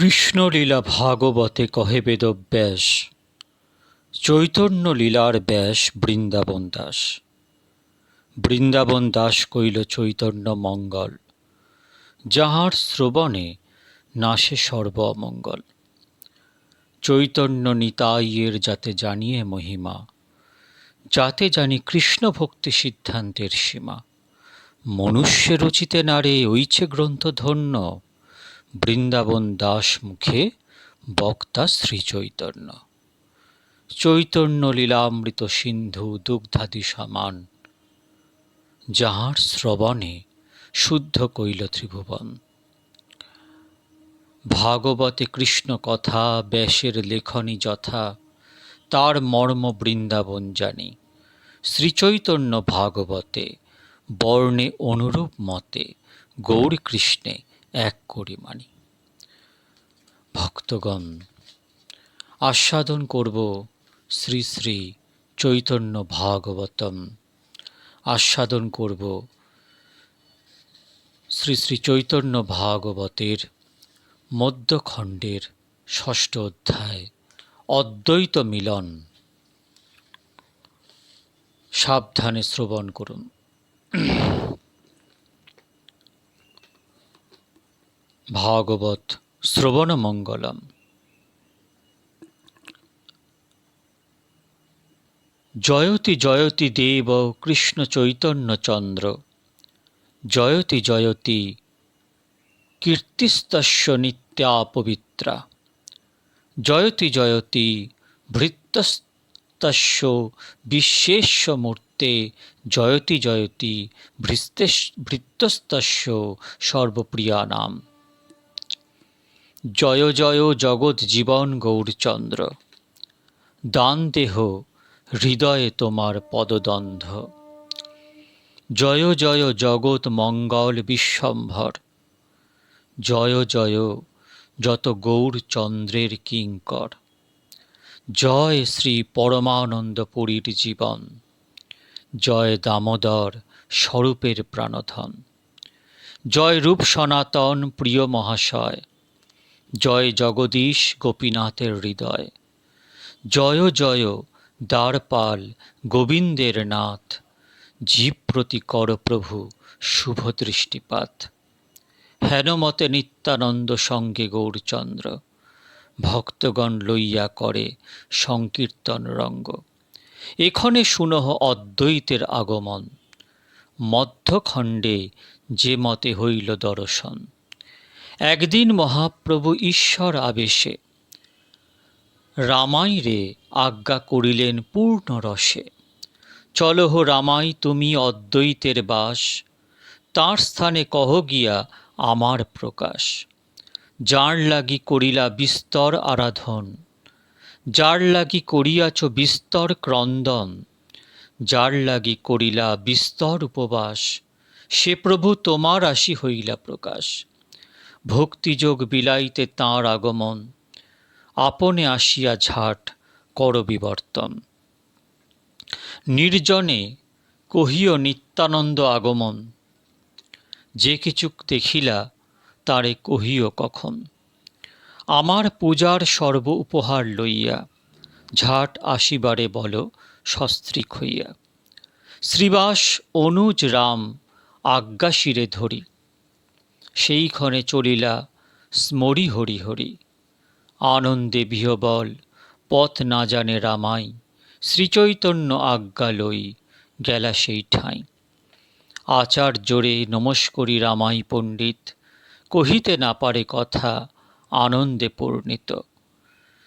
কৃষ্ণলীলা ভাগবতে কহে বেদব্যাস চৈতন্য লীলার ব্যাস বৃন্দাবন দাস। বৃন্দাবন দাস কইল চৈতন্য মঙ্গল, যাহার শ্রবণে নাশে সর্ব অমঙ্গল চৈতন্য নিতাইয়ের যাতে জানিয়ে মহিমা, যাতে জানি কৃষ্ণ ভক্তি সিদ্ধান্তের সীমা। মনুষ্য রচিতে নারে ওইছে গ্রন্থ ধন্য বৃন্দাবন দাস মুখে বক্তা শ্রী চৈতন্য। লীলামৃত সিন্ধু দুগ্ধাদি সমান, যাহার শ্রবণে শুদ্ধ কইল ত্রিভুবন। ভাগবতে কৃষ্ণ কথা, ব্যাসের লেখনী যথা, তার মর্ম বৃন্দাবন জানি। শ্রীচৈতন্য ভাগবতে বর্ণে অনুরূপ মতে গৌর কৃষ্ণে এক মানি। ভক্তগণ, আস্বাদন করব শ্রী শ্রী চৈতন্য ভাগবতম। আস্বাদন করব শ্রী শ্রী চৈতন্য ভাগবতের মধ্যখণ্ডের ষষ্ঠ অধ্যায়, অদ্বৈত মিলন। সাবধানে শ্রবণ করুন। ভাগবত শ্রবণ মঙ্গলম। জয়তি জয়তি দেব কৃষ্ণ চৈতন্য চন্দ্র। জয়তি জয়তি কীর্তিস্তস্য নিত্যা পবিত্রা জয়তি জয়তি ভৃত্যস্তস্য বিশ্বেশ্ব মূর্তে। জয়তি জয়তি ভৃস্তেশ সর্বপ্রিয়া সর্বপ্রিয়ানাম। জয় জয় জগৎ জীবন গৌরচন্দ্র। দান দেহ, হৃদয়ে তোমার পদদন্ধ। জয় জয় জগৎ মঙ্গল বিশ্বম্ভর। জয় জয় যত গৌরচন্দ্রের কিঙ্কর। জয় শ্রী পরমানন্দ পুরীর জীবন। জয় দামোদর স্বরূপের প্রাণধন। জয় রূপ সনাতন প্রিয় মহাশয়। জয় জগদীশ গোপীনাথের হৃদয়। জয় জয় দ্বারপাল গোবিন্দের নাথ, জীব প্রতি কর প্রভু শুভ দৃষ্টিপাত। হেনমতে নিত্যানন্দ সঙ্গে গৌরচন্দ্র, ভক্তগণ লইয়া করে সংকীর্তন রঙ্গ। এখনে শুনহ অদ্বৈতের আগমন, মধ্যখণ্ডে যে মতে হইল দর্শন। একদিন মহাপ্রভু ঈশ্বর আবেশে। রামাইরে আজ্ঞা করিলেন পূর্ণ রসে। চলহ রামাই, তুমি অদ্বৈতের বাস। তাঁর স্থানে কহ গিয়া আমার প্রকাশ। যার লাগি করিলা বিস্তর আরাধন, যার লাগি করিয়াছ বিস্তর ক্রন্দন, যার লাগি করিলা বিস্তর উপবাস, সে প্রভু তোমার আসি হইলা প্রকাশ। ভক্তিযোগ বিলাইতে তাঁর আগমন, আপনে আসিয়া ঝাট কর বিবর্তন। নির্জনে কহিও নিত্যানন্দ আগমন, যে কিছু দেখিলা তারে কহিও কখন। আমার পূজার সর্ব উপহার লইয়া ঝাট আসিবারে বল সস্ত্রিক হইয়া। শ্রীবাস অনুজ রাম আজ্ঞা শিরে ধরি। সেইক্ষণে চলিলা স্মরি হরি হরি। আনন্দে বিহবল, পথ না জানে রামাই, শ্রীচৈতন্য আজ্ঞা লই গেলা সেই ঠাঁই। আচার্যরে নমস্করি রামাই পণ্ডিত, কহিতে না পারে কথা আনন্দে পূর্ণিত।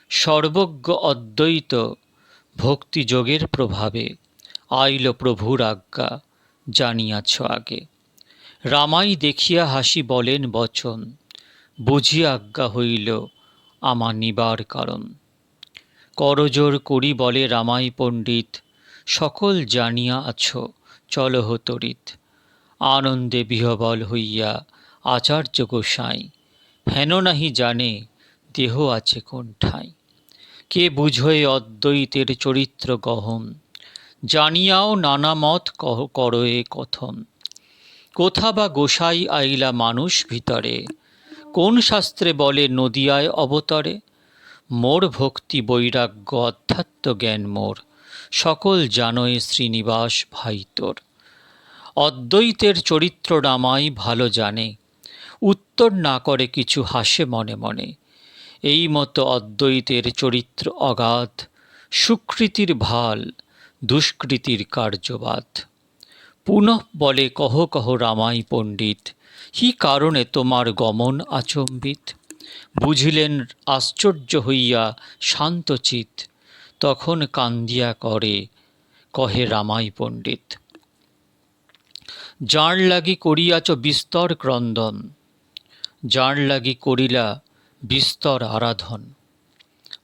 সর্বজ্ঞ অদ্বৈত ভক্তিযোগের প্রভাবে আইল প্রভুর আজ্ঞা জানিয়াছ আগে। রামাই দেখিয়া হাসি বলেন বচন বুঝি আজ্ঞা হইল আমার নিবার কারণ। করজোর করি বলে রামাই পণ্ডিত, সকল জানিয়া আছো চলহ তরিত আনন্দে বিহবল হইয়া আচার্য গোসাই, হেন নাহি জানে দেহ আছে কোন ঠাঁই কে বুঝয়ে অদ্বৈতের চরিত্র গহন, জানিয়াও নানা মত করয়ে কথন। কোথা বা গোসাই আইলা মানুষ ভিতরে? কোন শাস্ত্রে বলে নদিয়ায় অবতরে? মোর ভক্তি বৈরাগ্য অধ্যাত্ম জ্ঞান মোর, সকল জানয়ে শ্রীনিবাস ভাই তোর। অদ্বৈতের চরিত্র নামাই ভালো জানে, উত্তর না করে কিছু হাসে মনে মনে। এই মতো অদ্বৈতের চরিত্র অগাধ, সুকৃতির ভালো, দুষ্কৃতির কার্যবাদ পুনঃ বলে, কহ কহ, রামাই পণ্ডিত, কি কারণে তোমার গমন আচম্বিত? বুঝিলেন, আশ্চর্য হইয়া শান্তচিত তখন কান্দিয়া করে, কহে রামাই পণ্ডিত, যার লাগি করিয়াছ বিস্তর ক্রন্দন, যার লাগি করিলা বিস্তর আরাধন,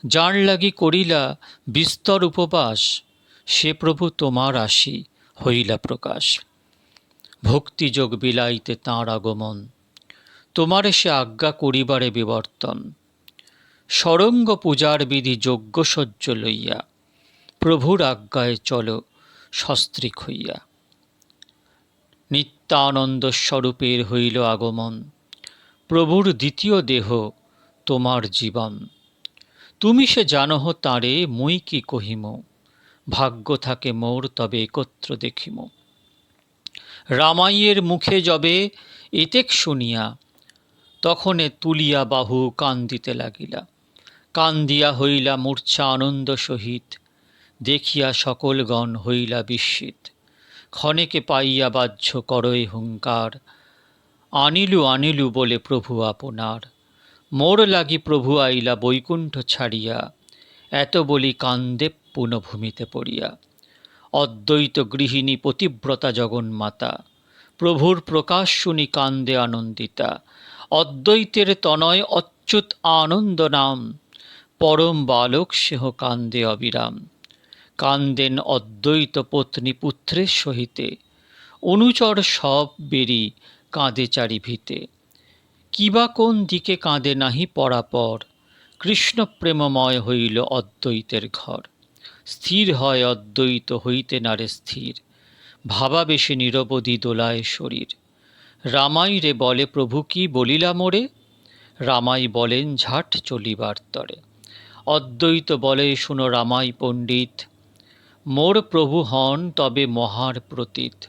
যার লাগি করিলা বিস্তর উপবাস, সে প্রভু তোমার আসি হইলা প্রকাশ। ভক্তিযোগ বিলাইতে তাঁর আগমন। তোমারে সে আজ্ঞা করিবারে বিবর্তন। সরঙ্গ পূজার বিধি যজ্ঞসজ্জ লইয়া, প্রভুর আজ্ঞায় চল সস্ত্রিক হইয়া। নিত্যানন্দ স্বরূপের হইল আগমন। প্রভুর দ্বিতীয় দেহ তোমার জীবন। তুমি সে জানহ তাঁরে মুই কি কহিম? ভাগ্য থাকে মোর, তবে একত্র দেখিম। রামাইয়ের মুখে যবে এতেক শুনিয়া, তখনে তুলিয়া বাহু কান্দিতে লাগিলা। কান্দিয়া হইলা মূর্ছা আনন্দ সহিত, দেখিয়া সকলগণ হইলা বিস্মিত। ক্ষণেকে পাইয়া বাহ্য করয় হুঙ্কার, আনিলু আনিলু বলে প্রভু আপনার। মোর লাগি প্রভু আইলা বৈকুণ্ঠ ছাড়িয়া, এত বলি কান্দে পুনঃভূমিতে পড়িয়া। অদ্বৈত গৃহিণী পতিব্রতা জগন্মাতা, প্রভুর প্রকাশ শুনি কান্দে আনন্দিতা, অদ্বৈতের তনয় অচ্যুত আনন্দ নাম, পরম বালক সেহ কান্দে অবিরাম। কান্দেন অদ্বৈত পত্নী পুত্রের সহিতে, অনুচর সব বেরি কাঁদে চারিভিতে। কিবা কোন দিকে কাঁদে নাহি পরাপর কৃষ্ণ প্রেমময় হইল অদ্বৈতের ঘর। স্থির হয় অদ্বৈত হইতে নারে স্থির। ভাবাবেশে নিরবধি দোলায় শরীর। রামাই রে বলে, প্রভু কি বলিলা মোরে? রামাই বলেন, ঝাট চলিবার তরে। অদ্বৈত বলে, শুনো রামাই পণ্ডিত, মোর প্রভু হন তবে মহার প্রতীত।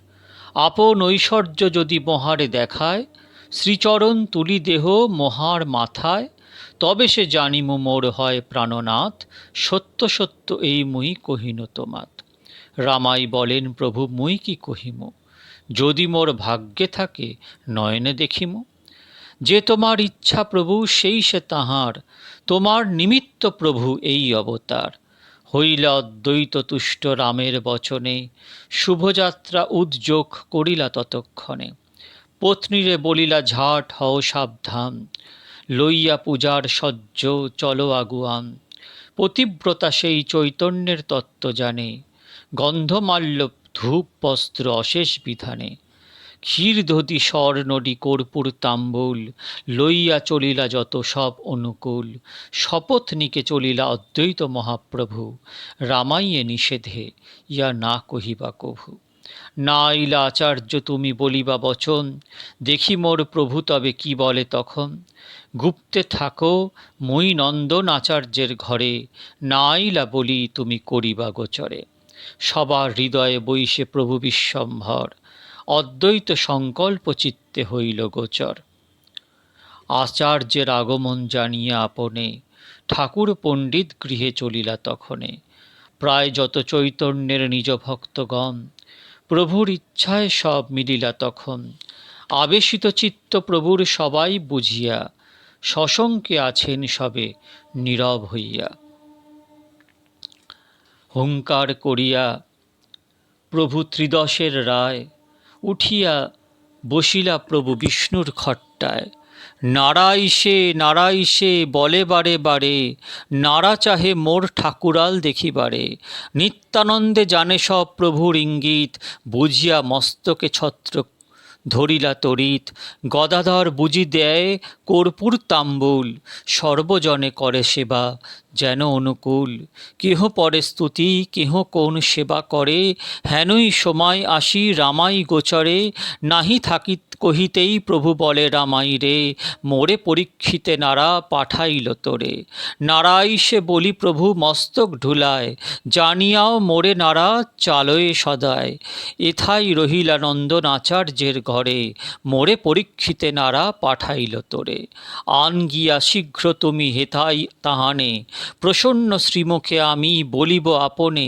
আপন ঐশ্বর্য যদি মহারে দেখায়, শ্রীচরণ তুলি দেহ মহার মাথায় তবে সে জানিম মোর হয় প্রাণনাথ, সত্য সত্য এই মুই কহিন তোমাত। রামাই বলেন, প্রভু, মুই কি কহিম? যদি মোর ভাগ্যে থাকে, নয়নে দেখিম। যে তোমার ইচ্ছা প্রভু, সেই সে তাহার। তোমার নিমিত্ত প্রভু এই অবতার। হইলা অদ্বৈত তুষ্ট রামের বচনে, শুভযাত্রা উদ্যোগ করিলা ততক্ষণে। পত্নীরে বলিলা, ঝাট হও সাবধান। লইয়া পূজার সজ্জ চলো আগুয়ান পতিব্রতা সেই চৈতন্যের তত্ত্ব জানে। গন্ধমাল্য ধূপ বস্ত্র অশেষ বিধানে। ক্ষীর ধতি স্বর্ণডি কর্পূর তাম্বুল লইয়া চলিলা যত সব অনুকূল। শপথ নিকে চলিলা অদ্বৈত মহাপ্রভু, রামাইয়ে নিষেধে, ইয়া না কহিবা কভু। না আইলা আচার্য তুমি বলিবা, বচন, দেখি মোর প্রভু তবে কি বলে তখন। গুপ্তে থাকো মই নন্দন আচার্যের ঘরে না আইলা বলি তুমি করিবা গোচরে। সবার হৃদয়ে বৈশে প্রভু বিশ্বম্ভর, অদ্বৈত সংকল্প চিত্তে হইল গোচর। আচার্যের আগমন জানিয়া আপনে, ঠাকুর পণ্ডিত গৃহে চলিলা তখনে। প্রায় যত চৈতন্যের নিজ ভক্তগণ প্রভুর ইচ্ছায় সব মিলিলা তখন। আবেশিত চিত্ত প্রভুর সবাই বুঝিয়া শশঙ্কে আছেন সবে নীরব হইয়া। হুঙ্কার করিয়া প্রভু ত্রিদশের রায়, উঠিয়া বসিলা প্রভু বিষ্ণুর খট্টায়। নাড়াই সে নাড়াই বলে বারে বারে, নারা চাহে মোর ঠাকুরাল দেখিবারে। নিত্যানন্দে জানে সব প্রভুর ইঙ্গিত, বুঝিয়া মস্তকে ছত্র ধরিলা তরিত। গদাধর বুঝি দেয় কর্পূর তাম্বুল, সর্বজনে করে সেবা। যেন অনুকূল। কেহ পরে স্তুতি, কেহ কোন সেবা করে। হেনই সময় আসি রামাই গোচরে। নাহি থাকি কহিতেই প্রভু বলে রামাই রে। মোরে পরীক্ষিতে নারা পাঠাইল তোরে। নারাই সে বলি প্রভু মস্তক ঢুলায়। জানিয়াও মোরে নারা চালয়ে সদায়। এথাই রহিলা নন্দন আচার্যের ঘরে। মোরে পরীক্ষিতে নারা পাঠাইল তোরে। আন গিয়া শীঘ্র তুমি হেথাই তাহানে। প্রসন্ন শ্রীমুখে আমি বলিব আপনে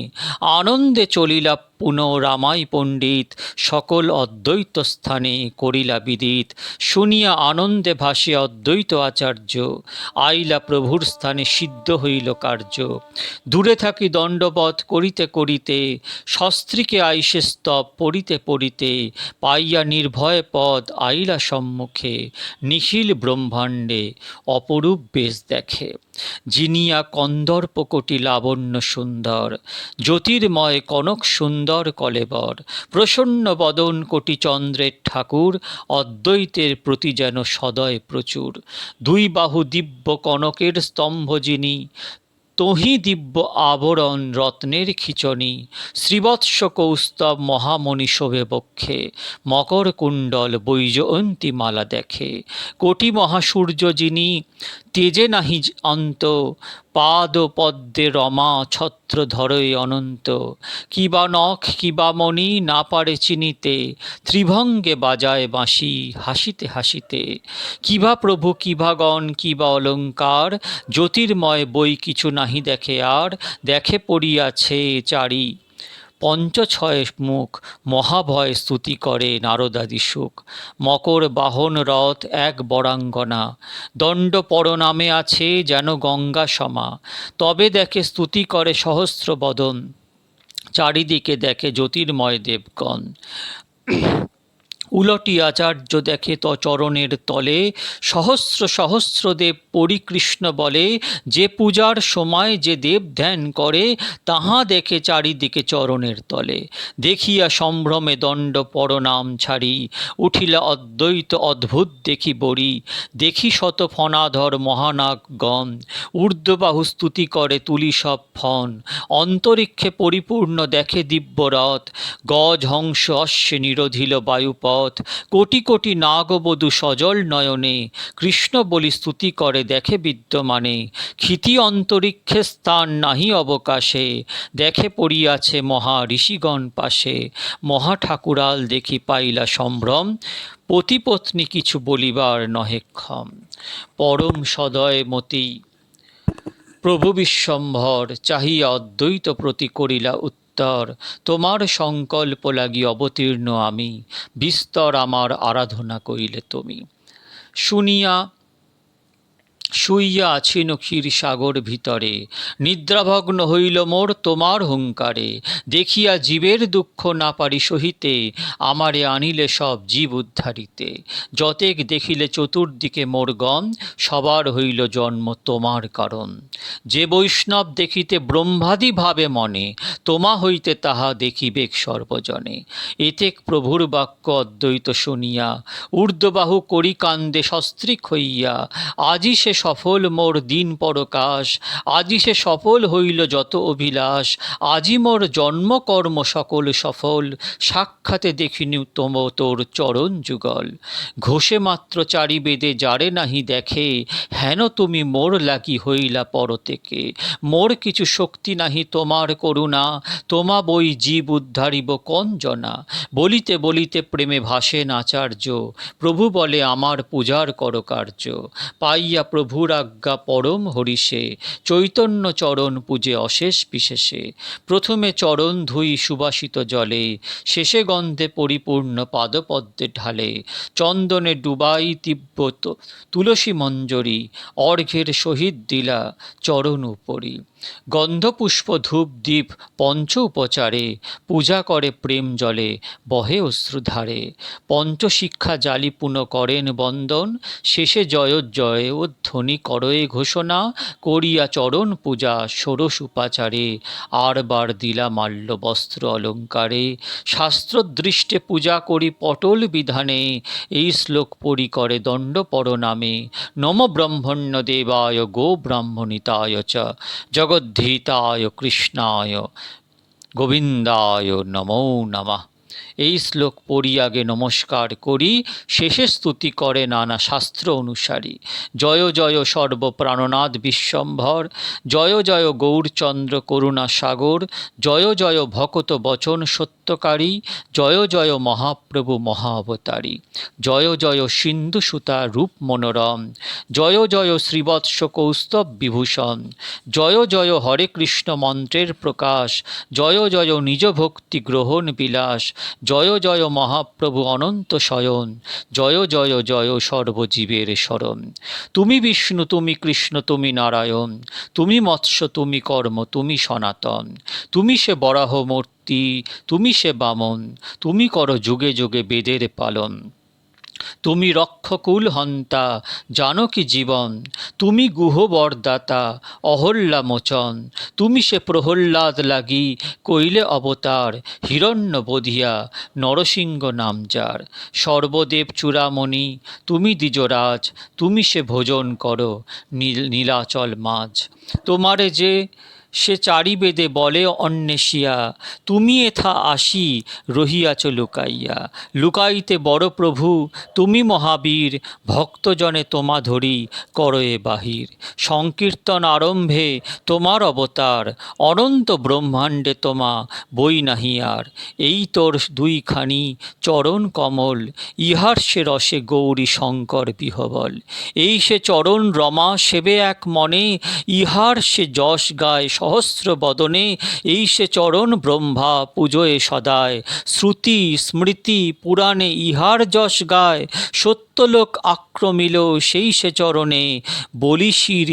আনন্দে চলিলা পুনঃ রামাই পণ্ডিত, সকল অদ্বৈত স্থানে করিলা বিদিত। শুনিয়া আনন্দে ভাসিয়া অদ্বৈত আচার্য, আইলা প্রভুর স্থানে সিদ্ধ হইল কার্য। দূরে থাকি দণ্ডবধ করিতে করিতে, শস্ত্রীকে আইসে স্তব পড়িতে পড়িতে, পাইয়া নির্ভয় পদ আইলা সম্মুখে, নিখিল ব্রহ্মাণ্ডে অপরূপ বেশ দেখে। জিনিয়া কন্দর্প কোটি লাবণ্য সুন্দর, জ্যোতির্ময় কনক সুন্দর কলেবর প্রসন্ন বদন কোটি চন্দ্রের ঠাকুর, অদ্বৈতের প্রতি যেন সদয় প্রচুর। দুই বাহু দিব্য কনকের স্তম্ভ যিনি, তহি দিব্য আবরণ রত্নের খিচনি। শ্রীবৎস কৌস্তব মহামণি শোভে বক্ষে, মকর কুণ্ডল বৈজয়ন্তী মালা দেখে। কোটি মহাসূর্য যিনি তেজে নাহি অন্ত, পাদ পদ্মে রমা ছত্র ধরই অনন্ত। কিবা নখ কিবা মণি না পারে চিনিতে, ত্রিভঙ্গে বাজায় বাঁশি হাসিতে হাসিতে। কিবা প্রভু কিবা গণ কিবা অলঙ্কার, জ্যোতির্ময় বই কিছু নাহি দেখে আর, দেখে পড়িয়াছে চারি পঞ্চছয় মুখ, মহাভয় স্তুতি করে নারদাদি সুখ। মকর বাহন রথ এক বরাঙ্গনা, দণ্ড পরনামে আছে যেন গঙ্গা সমা। তবে দেখে স্তুতি করে সহস্র বদন, চারিদিকে দেখে জ্যোতির্ময় দেবগণ। উলটি আচার্য দেখে ত চরণের তলে, সহস্র সহস্র দেব পরিকৃষ্ণ বলে, যে পূজার সময় যে দেব ধ্যান করে, তাহা দেখে চারিদিকে চরণের তলে। দেখিয়া সম্ভ্রমে দণ্ড পরনাম ছাড়ি, উঠিলা অদ্বৈত অদ্ভুত দেখি বড়ি। দেখি শত ফনাধর মহানাগগণ ঊর্ধ্ববাহু স্তুতি করে তুলি সব ফন। অন্তরিক্ষে পরিপূর্ণ দেখে দিব্যরথ, গজ হংস অশ্বে নিরোধিল বায়ুপথ। কোটি কোটি নাগবধূ সজল নয়নে, কৃষ্ণ বলি স্তুতি করে দেখে বিদ্যমানে। ক্ষিতি অন্তরিক্ষে স্থান নাহি অবকাশে, দেখে পড়িয়াছে মহা ঋষিগণ পাশে। মহা ঠাকুরাল দেখি পাইলা সম্ভ্রম পতিপত্নী কিছু বলিবার নহে ক্ষম। পরম সদয় মতি, প্রভু বিশ্বম্ভর, চাহিয়া অদ্বৈত প্রতি করিলা উত্তর তোমার সংকল্প লাগি অবতীর্ণ আমি বিস্তর আমার আরাধনা করিলে তুমি। শুনিয়া শুইয়া আছি নক্ষীর সাগর ভিতরে। নিদ্রাভগ্ন হইল মোর তোমার হুঙ্কারে। দেখিয়া জীবের দুঃখ না পারি সহিতে, আমারে আনিলে সব জীব উদ্ধারিতে। যতেক দেখিলে চতুর্দিকে মোর গম, সবার হইল জন্ম তোমার কারণ। যে বৈষ্ণব দেখিতে ব্রহ্মাদি ভাবে মনে, তোমা হইতে তাহা দেখিবেক সর্বজনে। এতেক প্রভুর বাক্য অদ্বৈত শুনিয়া, ঊর্ধ্ববাহু করি কান্দে সস্ত্রিক হইয়া, আজি সে সফল মোর দিন পরকাশ। আজি সে সফল হইল যত অভিলাষ। আজি মোর জন্মকর্ম সকল সফল। সাক্ষাতে দেখিনি তম তোর চরণ যুগল। ঘোষে মাত্র চারি বেদে যারে নাহি দেখে, হেন তুমি মোর লাগি হইলা পরতেকে। মোর কিছু শক্তি নাহি তোমার করুণা, তোমা বই জীব উদ্ধারিব কন জনা। বলিতে বলিতে প্রেমে ভাসেন আচার্য প্রভু বলে আমার পূজার কর কার্য। পাইয়া প্রভুর আজ্ঞা পরম হরিষে, চৈতন্য চরণ পূজে অশেষ বিশেষে। প্রথমে চরণ ধুই সুবাসিত জলে, শেষে গন্ধে পরিপূর্ণ পাদপদ্মে ঢালে। চন্দনে ডুবাই তিব্বত তুলসী মঞ্জরি অর্ঘের সহিত দিলা চরণ উপরি। গন্ধপুষ্প ধূপ দ্বীপ পঞ্চ উপচারে, পূজা করে প্রেম জলে, বহে অশ্রুধারে পঞ্চশিক্ষা জালি পুন করেন বন্দন, শেষে জয় জয় অধ্বনি তখনই করয়ে ঘোষণা, করিয়া চরণ পূজা ষোড়শ উপাচারে। আরবার দিলা মাল্য বস্ত্র অলঙ্কারে। শাস্ত্রদৃষ্টে পূজা করি পটল বিধানে। এই শ্লোক পড়ি করে দণ্ড পর নামে। নম ব্রহ্মণ্য দেবায়, গো ব্রাহ্মণিতায় চ। জগদ্ধিতায়, কৃষ্ণায়, গোবিন্দায় নমো নমঃ। এই শ্লোক পড়ি আগে নমস্কার করি, শেষে স্তুতি করে নানা শাস্ত্র অনুসারী। জয় জয় সর্বপ্রাণনাথ বিশ্বম্ভর, জয় জয় গৌরচন্দ্র করুণা সাগর, জয় জয় ভকত বচন সত্যকারী, জয় জয় মহাপ্রভু মহাবতারী। জয় জয় সিন্ধু সুতা রূপ মনোরম, জয় জয় শ্রীবৎস কৌস্তব বিভূষণ, জয় জয় হরে কৃষ্ণ মন্ত্রের প্রকাশ, জয় জয় নিজ ভক্তি গ্রহণ বিলাস জয় জয় মহাপ্রভু অনন্ত শয়ন, জয় জয় জয় সর্বজীবের শরণ। তুমি বিষ্ণু, তুমি কৃষ্ণ, তুমি নারায়ণ, তুমি মৎস্য, তুমি কর্ম, তুমি সনাতন। তুমি সে বরাহ মূর্তি তুমি সে বামন, তুমি করো যুগে যুগে বেদের পালন। তুমি রক্ষকুল হন্তা জানকী জীবন? তুমি গুহ বরদাতা অহল্যা মোচন। তুমি সে প্রহল্লাদ লাগি কইলে অবতার, হিরণ্য বধিয়া, নরসিংহ নাম যার সর্বদেব চূড়ামণি, তুমি দ্বিজরাজ, তুমি সে ভোজন করো, নীল, নীলাচল মাঝ। তোমারে যে সে চারিবেদে বলে, অন্বেষিয়া, তুমি এথা আসি রহিয়াছ লুকাইয়া। লুকাইতে বড় প্রভু, তুমি মহাবীর, ভক্তজনে তোমা ধরি করয়ে বাহির। সংকীর্তন আরম্ভে তোমার অবতার, অনন্ত ব্রহ্মাণ্ডে তোমা বই নাহিয়ার এই তোর দুইখানি চরণ কমল, ইহার সে রসে গৌরী শঙ্কর বিহবল। এই সে চরণ রমা সেবে এক মনে, ইহার সে যশ গায় সহস্র বদনে এই সে চরণ ব্রহ্মা পুজোয় সদায়। শ্রুতি, স্মৃতি, পুরাণে ইহার যশ গায়। সত্যলোক আক্রমিল সেই সে চরণে। বলিশির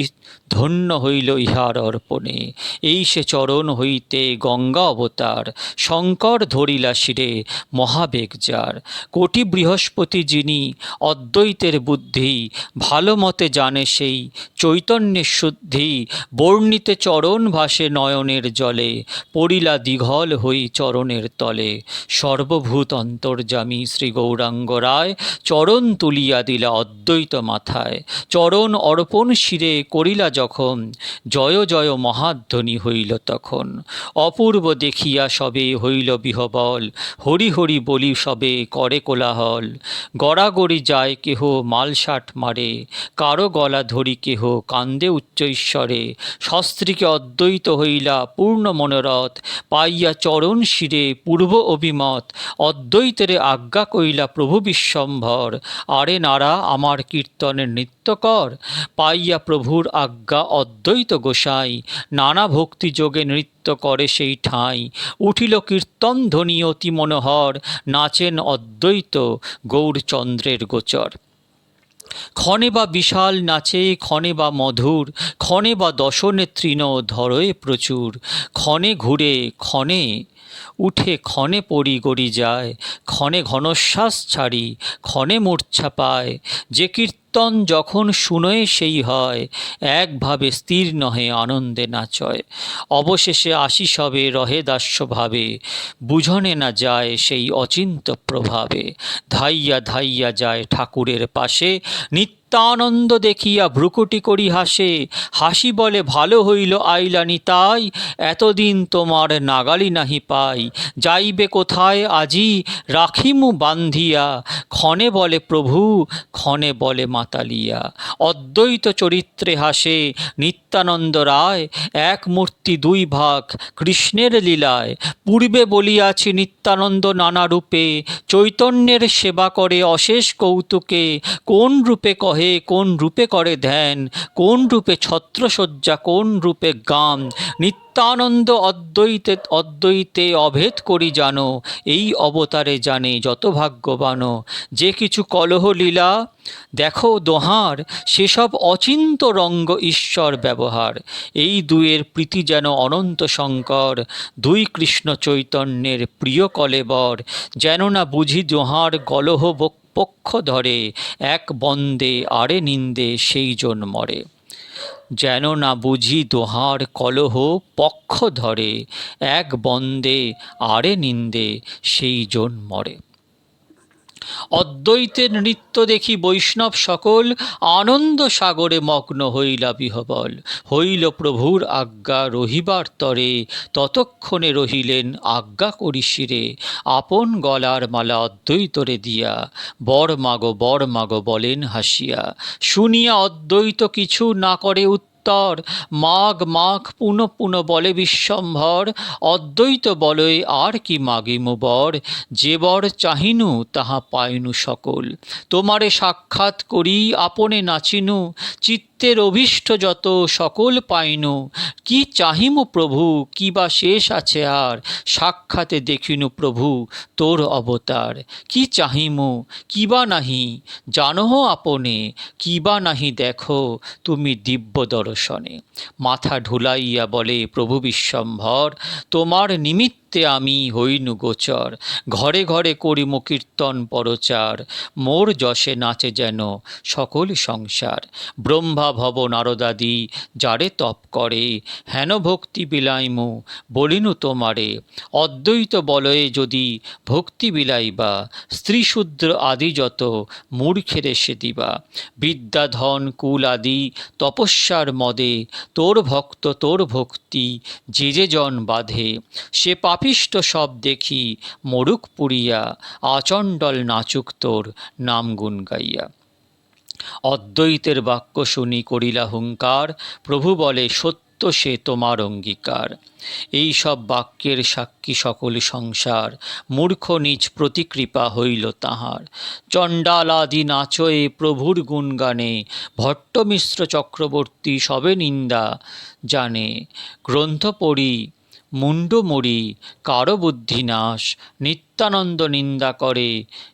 ধন্য হইল ইহার অর্পণে। এই সে চরণ হইতে গঙ্গা অবতার, শঙ্কর ধরিলা শিরে মহাবেগ যার। কোটি বৃহস্পতি যিনি অদ্বৈতের বুদ্ধি, ভালো মতে জানে সেই চৈতন্যের শুদ্ধি, বর্ণিতে চরণ ভাসে নয়নের জলে, পড়িলা দীঘল হই চরণের তলে। সর্বভূত অন্তর্যামী শ্রী গৌরাঙ্গ রায় চরণ তুলিয়া দিলা অদ্বৈত মাথায়। চরণ অর্পণ শিরে করিলা যখন জয় জয় মহাধ্বনি হইল তখন, অপূর্ব দেখিয়া সবে হইল বিহবল, হরি হরি বলি সবে করে কোলাহল। গড়াগড়ি যায় কেহ মালসাট মারে, কারও গলা ধরি কেহ কান্দে উচ্চৈশ্বরে শস্ত্রীকে অদ্বৈত হইলা পূর্ণ মনোরথ, পাইয়া চরণ শিরে পূর্ব অভিমত। অদ্বৈতের আজ্ঞা কইলা প্রভু বিশ্বম্ভর, আরে নারা, আমার কীর্তনের নৃত্য কর পাইয়া প্রভুর আজ্ঞা অদ্বৈত গোসাই, নানা ভক্তি যোগে নৃত্য করে সেই ঠাঁই। উঠিল কীর্তন ধ্বনি অতি মনোহর, নাচেন অদ্বৈত গৌরচন্দ্রের গোচর। ক্ষণে বা বিশাল নাচে, ক্ষণে বা মধুর, ক্ষণে বা দশনে তৃণ ধরয়ে প্রচুর, ক্ষণে ঘুরে, ক্ষণে উঠে ক্ষণে পড়ি গড়ি যায়, ক্ষণে ঘনশ্বাস ছাড়ি, ক্ষণে মূর্ছা পায়। যে কীর্তন যখন শুনোয় সেই হয়, একভাবে স্থির নহে আনন্দে নাচয়। অবশেষে আসি সবে, রহে দাস্যভাবে বুঝনে না যায় সেই অচিন্ত প্রভাবে। ধাইয়া ধাইয়া যায় ঠাকুরের পাশে নিত্যানন্দ দেখিয়া ভ্রুকুটি করি হাসে। হাসি বলে, ভালো হইল আইলানি তাই, এতদিন তোমার নাগালি নাহি পাই। যাইবে কোথায় আজি, রাখিমু বান্ধিয়া। ক্ষণে বলে, প্রভু, ক্ষণে বলে মাতালিয়া অদ্বৈত চরিত্রে হাসে, নিত্যানন্দ রায়, এক মূর্তি দুই ভাগ, কৃষ্ণের লীলায়। পূর্বে বলিয়াছি, নিত্যানন্দ নানা রূপে, চৈতন্যের সেবা করে অশেষ কৌতুকে, কোন রূপে কহে কোন রূপে করে ধ্যান, কোন রূপে ছত্রসজ্জা কোন রূপে গান, নিত্যানন্দ অদ্বৈতে অদ্বৈতে অভেদ করি জানো, এই অবতারে জানে যত ভাগ্যবান। যে কিছু কলহ লীলা, দেখো দোহার, সেসব অচিন্ত রঙ্গ ঈশ্বর ব্যবহার। এই দুয়ের প্রীতি যেন অনন্ত শঙ্কর দুই কৃষ্ণ চৈতন্যের প্রিয় কলেবর। যেন না বুঝি দোহার কলহ বক্ষ পক্ষ ধরে, এক বন্দে আরে নিন্দে সেই জন মরে। যেন না বুঝি দোহার কলহ পক্ষ ধরে, এক বন্দে আরে নিন্দে সেই জন মরে। অদ্বৈতের নৃত্য দেখি বৈষ্ণব সকল, আনন্দ সাগরে মগ্ন হইলা বিহবল। হইল প্রভুর আজ্ঞা রহিবার তরে, ততক্ষণে রহিলেন আজ্ঞা করি শিরে। আপন গলার মালা অদ্বৈতরে দিয়া, বর মাগো বর মাগো বলেন হাসিয়া। শুনিয়া অদ্বৈত কিছু না করে উত্তর। মাগ মাগ পুন পুন বলে বিশ্বম্ভর। অদ্বৈত বলয় আর কি মাগিমু বর। যে বর চাহিনু, তাহা পাইনু সকল। তোমারে সাক্ষাৎ করি, আপনে নাচিনু। চিত্তের অভীষ্ট যত, সকল পাইনু। কি চাহিমু প্রভু, কি বা শেষ আছে আর? সাক্ষাতে দেখিনু প্রভু, তোর অবতার। কি চাহিমু, কি বা নাহি? জানহ আপনে, কি বা নাহি দেখো? তুমি দিব্য দর্শনে। মাথা ঢুলাইয়া বলে প্রভু বিশ্বম্ভর তোমার নিমিত্তে আমি হইনু গোচর। ঘরে ঘরে করিম কীর্তন পরচার। মোর যশে নাচে যেন সকল সংসার। ব্রহ্মা ভব নারদাদি, যারে তপ করে, হেন ভক্তি বিলাইমু, বলিনু তোমারে। অদ্বৈত বলয়ে যদি ভক্তি বিলাইবা, স্ত্রীশূদ্র আদি যত মূর্খেরে সে দিবা। বিদ্যাধন, কুল আদি, তপস্যার মদে তোর ভক্ত তোর ভক্তি, যে যে জন বাঁধে, সে পাপিষ্ট সব দেখি মরুক পুরিয়া আচণ্ডল নাচুক তোর নাম গুণ গাইয়া অদ্বৈতের বাক্য শুনি করিলা হুঙ্কার, প্রভু বলে, সত্য সে তোমার অঙ্গীকার। এই সব বাক্যের সাক্ষী সকল সংসার, মূর্খ নিজ প্রতিকৃপা হইল তাহার। চণ্ডালাদি নাচয়ে প্রভুর গুণগানে, ভট্টমিশ্র চক্রবর্তী সবে নিন্দা জানে। গ্রন্থ পড়ি মুন্ড মরি কারও বুদ্ধি নাশ নিত্যানন্দ নিন্দা করে,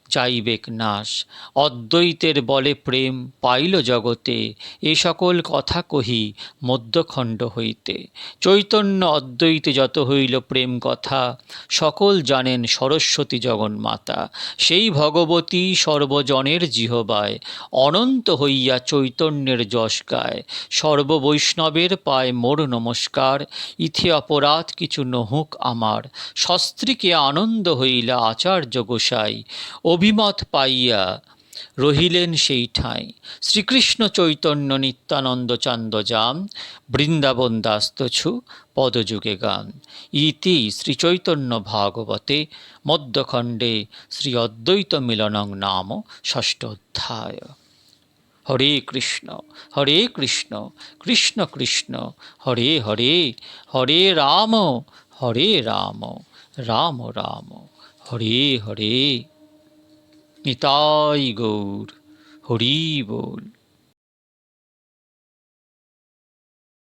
যাইবেক নাশ। অদ্বৈতের বলে প্রেম পাইল জগতে, এ সকল কথা কহি মধ্যখণ্ড হইতে। চৈতন্য অদ্বৈতে যত হইল প্রেম কথা, সকল জানেন সরস্বতী জগন্মাতা। সেই ভগবতী সর্বজনের জিহবায়, অনন্ত হইয়া চৈতন্যের যশ গায় সর্ববৈষ্ণবের পায় মোর নমস্কার, ইথে অপরাধ কিছু নহুক আমার। শস্ত্রীকে আনন্দ হইলা আচার্য গোসাই, অভিমত পাইয়া রহিলেন সেই ঠাঁই। শ্রীকৃষ্ণ চৈতন্য নিত্যানন্দ চান্দ জাম বৃন্দাবন দাস্তছু, পদযুগে গান। ইতি শ্রীচৈতন্য ভাগবতে, মধ্যখণ্ডে শ্রী অদ্বৈত মিলনং নাম ষষ্ঠ অধ্যায়। হরে কৃষ্ণ হরে কৃষ্ণ কৃষ্ণ কৃষ্ণ, হরে হরে হরে রাম হরে রাম রাম রাম। হরে হরে। নিতাই গৌর হরি বল।